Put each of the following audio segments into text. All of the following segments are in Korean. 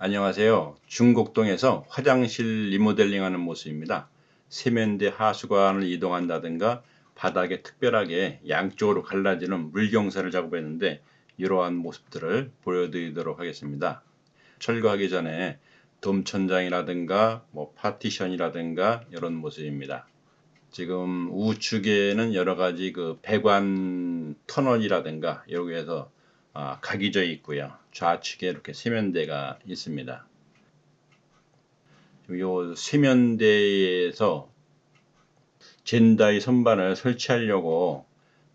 안녕하세요. 중곡동에서 화장실 리모델링하는 모습입니다. 세면대 하수관을 이동한다든가 바닥에 특별하게 양쪽으로 갈라지는 물경사를 작업했는데 이러한 모습들을 보여드리도록 하겠습니다. 철거하기 전에 돔천장이라든가 뭐 파티션이라든가 이런 모습입니다. 지금 우측에는 여러 가지 그 배관 터널이라든가 여기에서 아, 각이 져 있고요. 좌측에 이렇게 세면대가 있습니다. 요 세면대에서 젠다이 선반을 설치하려고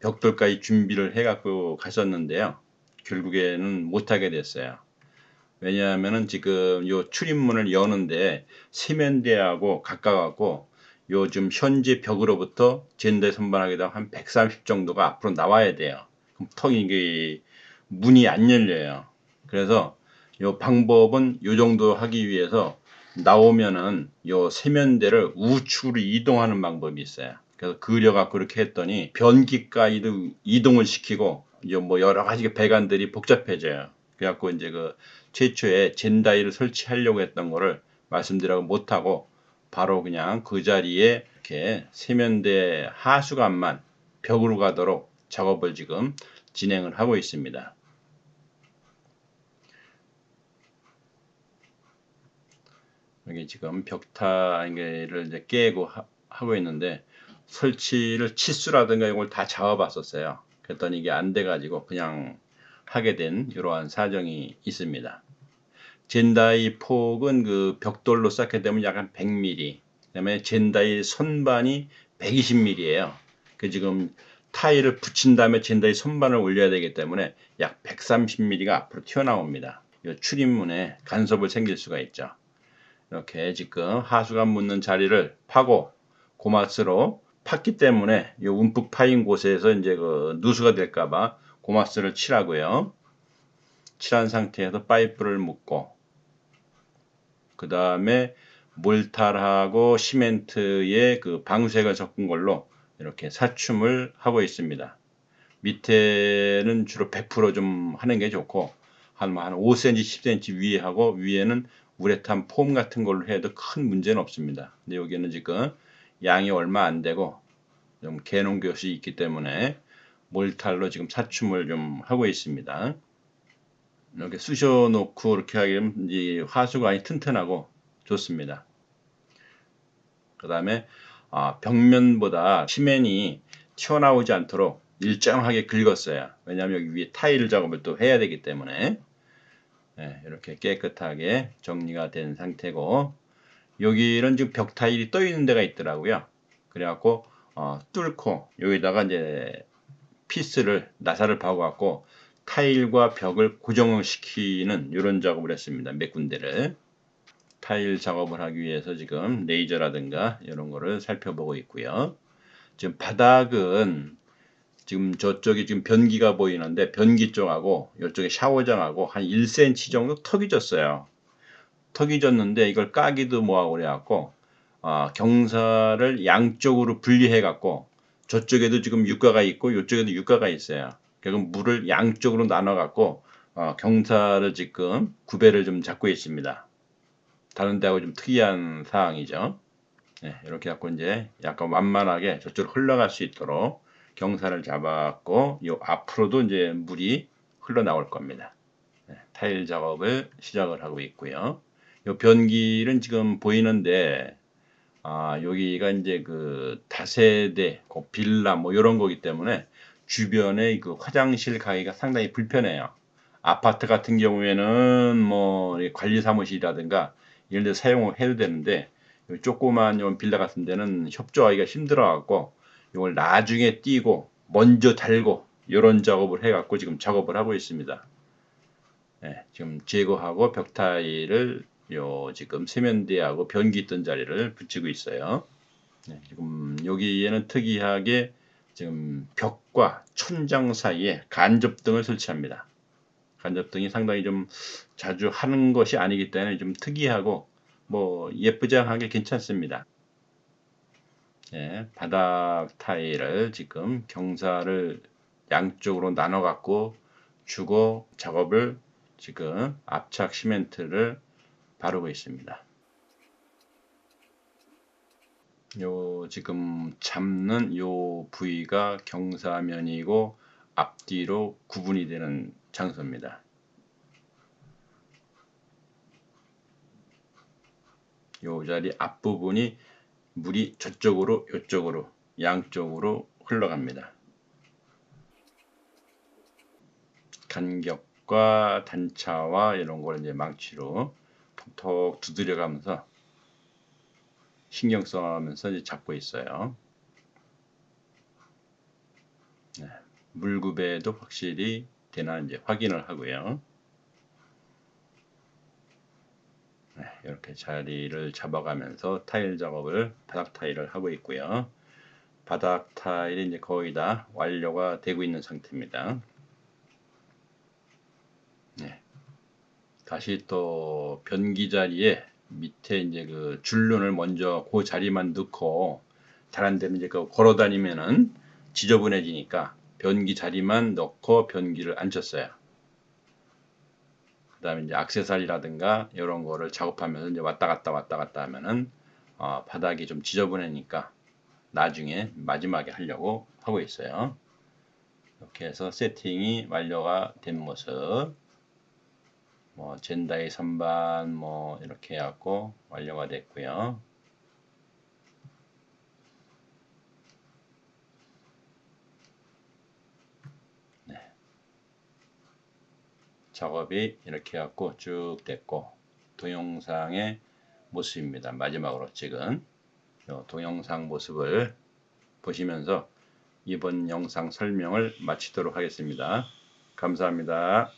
벽돌까지 준비를 해갖고 갔었는데요. 결국에는 못하게 됐어요. 왜냐하면은 지금 요 출입문을 여는데 세면대하고 가까워갖고 요즘 현재 벽으로부터 젠다이 선반하기도 한 130 정도가 앞으로 나와야 돼요. 그럼 턱이 이게 문이 안 열려요. 그래서 요 방법은 요 정도 하기 위해서 나오면은 요 세면대를 우측으로 이동하는 방법이 있어요. 그래서 그려갖고 그렇게 했더니 변기까지도 이동을 시키고 뭐 여러 가지 배관들이 복잡해져요. 그래갖고 이제 그 최초에 젠다이를 설치하려고 했던 거를 말씀드리고 못하고 바로 그냥 그 자리에 이렇게 세면대 하수관만 벽으로 가도록 작업을 지금 진행을 하고 있습니다. 여기 지금 벽타를 이제 깨고 하, 고 있는데 설치를 치수라든가 이걸 다 잡아봤었어요. 그랬더니 이게 안 돼가지고 그냥 하게 된 이러한 사정이 있습니다. 젠다이 폭은 그 벽돌로 쌓게 되면 약간 100mm, 그 다음에 젠다이 선반이 120mm예요. 그 지금 타일을 붙인 다음에 젠다이 선반을 올려야 되기 때문에 약 130mm가 앞으로 튀어나옵니다. 이 출입문에 간섭을 생길 수가 있죠. 이렇게 지금 하수관 묻는 자리를 파고 고마스로 팠기 때문에 이 움푹 파인 곳에서 이제 그 누수가 될까봐 고마스를 칠하고요. 칠한 상태에서 파이프를 묶고 그 다음에 몰탈하고 시멘트에 그 방수액을 섞은 걸로 이렇게 사춤을 하고 있습니다. 밑에는 주로 100%좀 하는 게 좋고 한, 한 5cm, 10cm 위에 하고 위에는 우레탄 폼 같은 걸로 해도 큰 문제는 없습니다. 근데 여기는 지금 양이 얼마 안 되고 좀 개농 교수 있기 때문에 몰탈로 지금 사춤을 좀 하고 있습니다. 이렇게 쑤셔 놓고 이렇게 하기면 이 화수관이 튼튼하고 좋습니다. 그 다음에 아, 벽면보다 시멘이 튀어나오지 않도록 일정하게 긁었어요. 왜냐하면 여기 위에 타일 작업을 또 해야 되기 때문에 네, 이렇게 깨끗하게 정리가 된 상태고 여기는 지금 벽 타일이 떠 있는 데가 있더라고요. 그래갖고 어, 뚫고 여기다가 이제 피스를 나사를 박아갖고 타일과 벽을 고정을 시키는 이런 작업을 했습니다. 몇 군데를 타일 작업을 하기 위해서 지금 레이저라든가 이런 거를 살펴보고 있고요. 지금 바닥은 지금 저쪽에 지금 변기가 보이는데 변기 쪽하고 이쪽에 샤워장하고 한 1cm 정도 턱이 졌어요. 턱이 졌는데 이걸 까기도 뭐하고 그래갖고 어, 경사를 양쪽으로 분리해 갖고 저쪽에도 지금 육가가 있고 이쪽에도 육가가 있어요. 그럼 물을 양쪽으로 나눠 갖고 어, 경사를 지금 구배를 좀 잡고 있습니다. 다른 데하고 좀 특이한 사항이죠. 네, 이렇게 갖고 이제 약간 완만하게 저쪽으로 흘러갈 수 있도록 경사를 잡았고 요 앞으로도 이제 물이 흘러나올 겁니다. 네, 타일 작업을 시작을 하고 있고요. 요 변기는 지금 보이는데 아, 여기가 이제 그 다세대, 그 빌라 뭐 이런 거기 때문에 주변에 그 화장실 가기가 상당히 불편해요. 아파트 같은 경우에는 뭐 관리 사무실이라든가 이런 데 사용을 해도 되는데 조그만 요 빌라 같은 데는 협조하기가 힘들어 갖고 이걸 나중에 띄고 먼저 달고 이런 작업을 해갖고 지금 작업을 하고 있습니다. 네, 지금 제거하고 벽 타일을 요 지금 세면대하고 변기 있던 자리를 붙이고 있어요. 네, 지금 여기에는 특이하게 지금 벽과 천장 사이에 간접등을 설치합니다. 간접 등이 상당히 좀 자주 하는 것이 아니기 때문에 좀 특이하고 뭐 예쁘장하게 괜찮습니다. 예, 바닥 타일을 지금 경사를 양쪽으로 나눠 갖고 주고 작업을 지금 압착 시멘트를 바르고 있습니다. 요 지금 잡는 요 부위가 경사면이고 앞뒤로 구분이 되는 장소입니다. 요 자리 앞부분이 물이 저쪽으로 이쪽으로 양쪽으로 흘러갑니다. 간격과 단차와 이런 걸 이제 망치로 톡톡 두드려가면서 신경 써가면서 이제 잡고 있어요. 네, 물구배도 확실히 되나 이제 확인을 하고요. 네, 이렇게 자리를 잡아가면서 타일 작업을 바닥 타일을 하고 있고요. 바닥 타일이 이제 거의 다 완료가 되고 있는 상태입니다. 네. 다시 또 변기 자리에 밑에 이제 그 줄눈을 먼저 그 자리만 넣고 다른 데는 이제 그 걸어 다니면은 지저분해지니까 변기 자리만 넣고 변기를 안 쳤어요. 그 다음에 이제 악세사리라든가 이런 거를 작업하면서 이제 왔다 갔다 왔다 갔다 하면은 어, 바닥이 좀 지저분하니까 나중에 마지막에 하려고 하고 있어요. 이렇게 해서 세팅이 완료가 된 모습. 뭐 젠다이 선반 뭐 이렇게 해갖고 완료가 됐고요. 작업이 이렇게 해갖고 쭉 됐고 동영상의 모습입니다. 마지막으로 찍은 요 동영상 모습을 보시면서 이번 영상 설명을 마치도록 하겠습니다. 감사합니다.